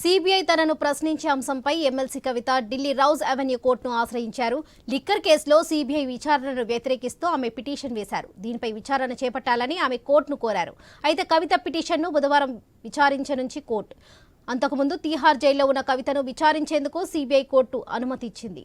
CBI తనను ప్రశ్నించే అంశంపై MLC Kavitha Delhi Rouse Avenue కోర్టును ఆశ్రయించారు. లిక్కర్ కేసులో సిబిఐ విచారణను వ్యతిరేకిస్తూ ఆమె పిటిషన్ వేశారు. దీనిపై విచారణ చేపట్టాలని ఆమె కోర్టును కోరారు. అయితే కవిత పిటిషన్ను బుధవారం విచారించనుంచి కోర్టు. అంతకుముందు తీహార్ జైల్లో ఉన్న కవితను విచారించేందుకు సిబిఐ కోర్టు అనుమతి ఇచ్చింది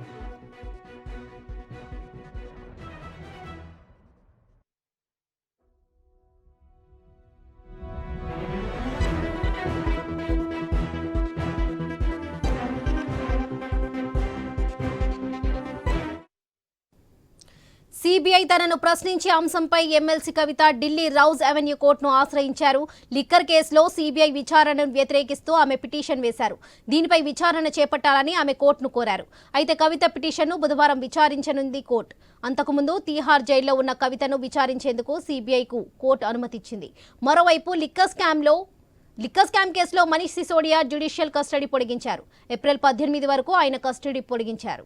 CBI తనను ప్రశ్నించే అంశంపై MLC Kavitha Delhi Rouse Avenue కోర్టును ఆశ్రయించారు. లిక్కర్ కేసులో సిబిఐ విచారణను వ్యతిరేకిస్తూ ఆమె పిటిషన్ వేశారు. దీనిపై విచారణ చేపట్టాలని ఆమె కోర్టును కోరారు. అయితే కవిత పిటిషన్ను బుధవారం విచారించనుంది కోర్టు. అంతకుముందు తీహార్ జైల్లో ఉన్న కవితను విచారించేందుకు సిబిఐకు కోర్టు అనుమతిచ్చింది. మరోవైపు లిక్కర్ స్కామ్లో లిక్కర్ స్కామ్ కేసులో మనీష్ సిసోడియా జ్యుడిషియల్ కస్టడీ పొడిగించారు. ఏప్రిల్ పద్దెనిమిది వరకు ఆయన కస్టడీ పొడిగించారు.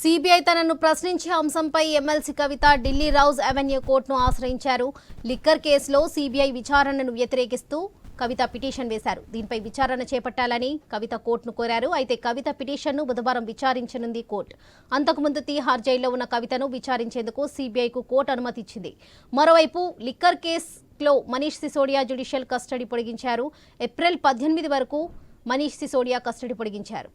సిబిఐ తనను ప్రశ్నించే అంశంపై MLC Kavitha Delhi Rouse Avenue కోర్టును ఆశ్రయించారు. లిక్కర్ కేసులో సిబిఐ విచారణను వ్యతిరేకిస్తూ కవిత పిటిషన్ వేశారు. దీనిపై విచారణ చేపట్టాలని కవిత కోర్టును కోరారు. అయితే కవిత పిటిషన్ను బుధవారం విచారించనుంది కోర్టు. అంతకుముందు తీహార్ జైల్లో ఉన్న కవితను విచారించేందుకు సిబిఐకు కోర్టు అనుమతి ఇచ్చింది మరోవైపు లిక్కర్ కేసులో మనీష్ సిసోడియా జ్యుడిషియల్ కస్టడీ పొడిగించారు. ఏప్రిల్ పద్దెనిమిది వరకు మనీష్ సిసోడియా కస్టడీ పొడిగించారు.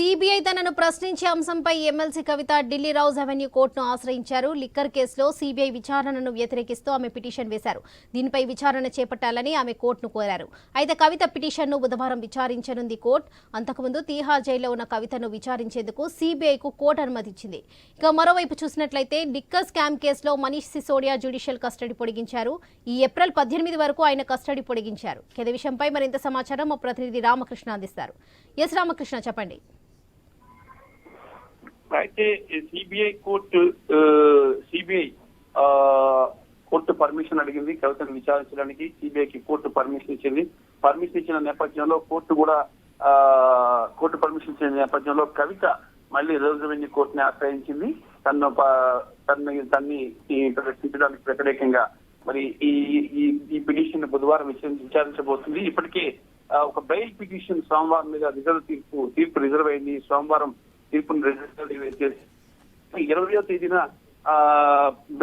సిబిఐ తనను ప్రశ్నించే అంశంపై MLC Kavitha Delhi Rouse Avenue కోర్టును ఆశ్రయించారు. లిక్కర్ కేసులో సిబిఐ విచారణను వ్యతిరేకిస్తూ ఆమె పిటిషన్ వేశారు. దీనిపై విచారణ చేపట్టాలని ఆమె కోర్టును కోరారు. అయితే కవిత పిటిషన్ను బుధవారం విచారించనుంది కోర్టు. అంతకుముందు తీహార్ జైల్లో ఉన్న కవితను విచారించేందుకు సిబిఐకు కోర్టు అనుమతిచ్చింది. ఇక మరోవైపు చూసినట్లయితే లిక్కర్ స్కామ్ కేసులో మనీష్ సిసోడియా జ్యుడిషియల్ కస్టడీ పొడిగించారు. ఈ ఏప్రిల్ పద్దెనిమిది వరకు ఆయన కస్టడీ పొడిగించారు. ఇదే విషయంపై మరింత సమాచారం మా ప్రతినిధి రామకృష్ణ అందిస్తారు. ఎస్ రామకృష్ణ చెప్పండి. అయితే CBI court CBI court permission అడిగింది. కవితను విచారించడానికి సిబిఐకి కోర్టు పర్మిషన్ ఇచ్చింది. పర్మిషన్ ఇచ్చిన నేపథ్యంలో కోర్టు కూడా కోర్టు పర్మిషన్ ఇచ్చిన నేపథ్యంలో కవిత మళ్ళీ రోజు కోర్టు కోర్టుని ఆశ్రయించింది. తను తన్ని తన్ని ప్రశ్నించడానికి వ్యతిరేకంగా మరి ఈ ఈ పిటిషన్ బుధవారం విచారించబోతుంది. ఇప్పటికే ఒక బెయిల్ పిటిషన్ సోమవారం మీద రిజర్వ్ తీర్పు తీర్పు రిజర్వ్ అయింది. సోమవారం తీర్పును రిజిస్టర్ చేసి ఇరవయో తేదీన ఆ,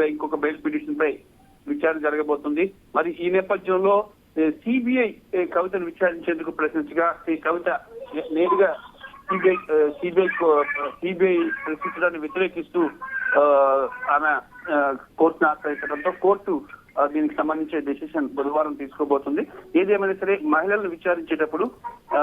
ఇంకొక బెయిల్ పిటిషన్ పై విచారణ జరగబోతుంది. మరి ఈ నేపథ్యంలో సిబిఐ కవితను విచారించేందుకు ప్రశ్నించగా ఈ కవిత నేరుగా సిబిఐ సిబిఐ సిబిఐ ప్రశ్నించడాన్ని వ్యతిరేకిస్తూ ఆమె ఆ, కోర్టును ఆశ్రయించడంతో కోర్టు దీనికి సంబంధించిన డెసిషన్ బుధవారం తీసుకోబోతుంది. ఏదేమైనా సరే మహిళలను విచారించేటప్పుడు ఆ,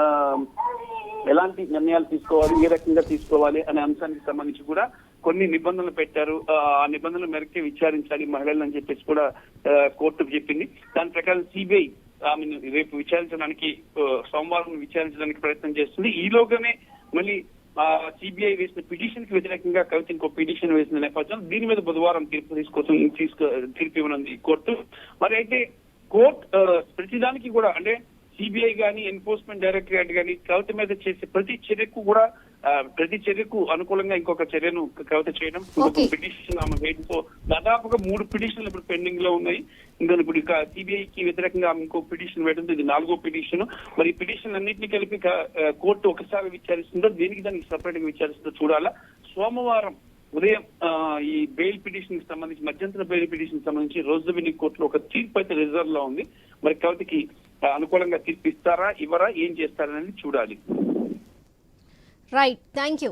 ఎలాంటి నిర్ణయాలు తీసుకోవాలి ఏ రకంగా తీసుకోవాలి అనే అంశానికి సంబంధించి కూడా కొన్ని నిబంధనలు పెట్టారు. ఆ నిబంధనల మేరకే విచారించాలి మహిళలు అని చెప్పేసి కూడా కోర్టుకు కోర్టు చెప్పింది. దాని ప్రకారం సిబిఐ ఆమెను రేపు విచారించడానికి సోమవారం విచారించడానికి ప్రయత్నం చేస్తుంది. ఈలోగానే మళ్ళీ సిబిఐ వేసిన పిటిషన్కి వ్యతిరేకంగా కవిత ఇంకో పిటిషన్ వేసిన నేపథ్యం. దీని మీద బుధవారం తీర్పు తీసుకోసం తీసుకో తీర్పు ఇవ్వనుంది కోర్టు. మరి అయితే కోర్టు ప్రతిదానికి కూడా అంటే సిబిఐ గాని ఎన్ఫోర్స్మెంట్ డైరెక్టరేట్ గాని కవిత మీద చేసే ప్రతి చర్యకు కూడా ప్రతి చర్యకు అనుకూలంగా ఇంకొక చర్యను కవిత చేయడం. పిటిషన్ ఆమె వేయడం. సో దాదాపుగా మూడు పిటిషన్లు ఇప్పుడు పెండింగ్లో ఉన్నాయి. ఇంకా ఇప్పుడు ఇక సిబిఐకి వ్యతిరేకంగా ఆమె ఇంకో పిటిషన్ వేయడం. ఇది నాలుగో పిటిషన్. మరి ఈ పిటిషన్ అన్నింటినీ కలిపి కోర్టు ఒకసారి విచారిస్తుందో దేనికి దానికి సపరేట్గా విచారిస్తుందో చూడాలా. సోమవారం ఉదయం ఈ బెయిల్ పిటిషన్కి సంబంధించి మధ్యంతర బెయిల్ పిటిషన్ సంబంధించి రోజువిని కోర్టులో ఒక తీర్పు అయితే రిజర్వ్లో ఉంది. మరి కవితకి అనుకూలంగా తీర్పు ఇస్తారా ఇవ్వరా ఏం చేస్తారనేది చూడాలి. Right thank you